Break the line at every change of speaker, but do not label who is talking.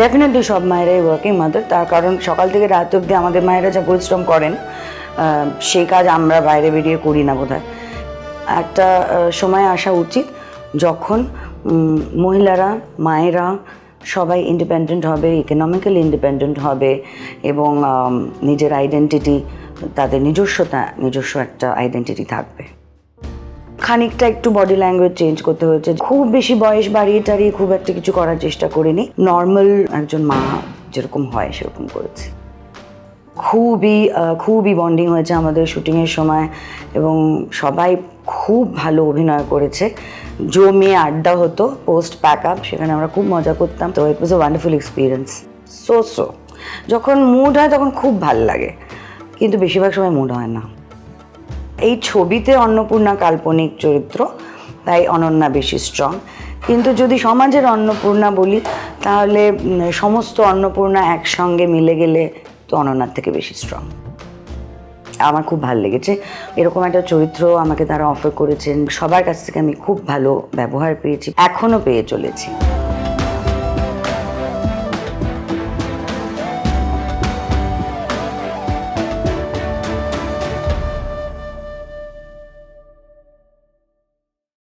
Definitely সব মায়েরাই working mother তার কারণ সকাল থেকে রাত অবধি আমাদের মায়েরা যা পরিশ্রম করেন সেই কাজ আমরা বাইরে বেরিয়ে করি না বোধহয়। একটা সময় আসা উচিত যখন মহিলারা, মায়েরা সবাই ইন্ডিপেন্ডেন্ট হবে ইকোনমিক্যালি ইন্ডিপেন্ডেন্ট হবে এবং নিজের আইডেন্টিটি তাদের নিজস্বতা, নিজস্ব একটা আইডেন্টিটি থাকবে। খানিকটা একটু বডি ল্যাঙ্গুয়েজ চেঞ্জ করতে হয়েছে। খুব বেশি বয়স বাড়িয়ে টাড়িয়ে খুব একটা কিছু করার চেষ্টা করিনি। নর্মাল একজন মা যেরকম হয়, সেরকম করেছি। খুবই খুবই বন্ডিং হয়েছে আমাদের শুটিংয়ের সময় এবং সবাই খুব ভালো অভিনয় করেছে। জমিয়ে আড্ডা হতো পোস্ট প্যাক আপ সেখানে আমরা খুব মজা করতাম। তো it was a wonderful experience so so যখন মুড হয় তখন খুব ভালো লাগে। কিন্তু বেশিরভাগ সময় মুড হয় না। এই ছবিতে অন্নপূর্ণা কাল্পনিক চরিত্র, তাই অনন্যা বেশি স্ট্রং কিন্তু যদি সমাজের অন্নপূর্ণা বলি, তাহলে সমস্ত অন্নপূর্ণা একসঙ্গে মিলে গেলে তো অনন্যার থেকে বেশি স্ট্রং আমার খুব ভালো লেগেছে। এরকম একটা চরিত্র আমাকে তারা অফার করেছেন। সবার কাছ থেকে আমি খুব ভালো ব্যবহার পেয়েছি, এখনও পেয়ে চলেছি।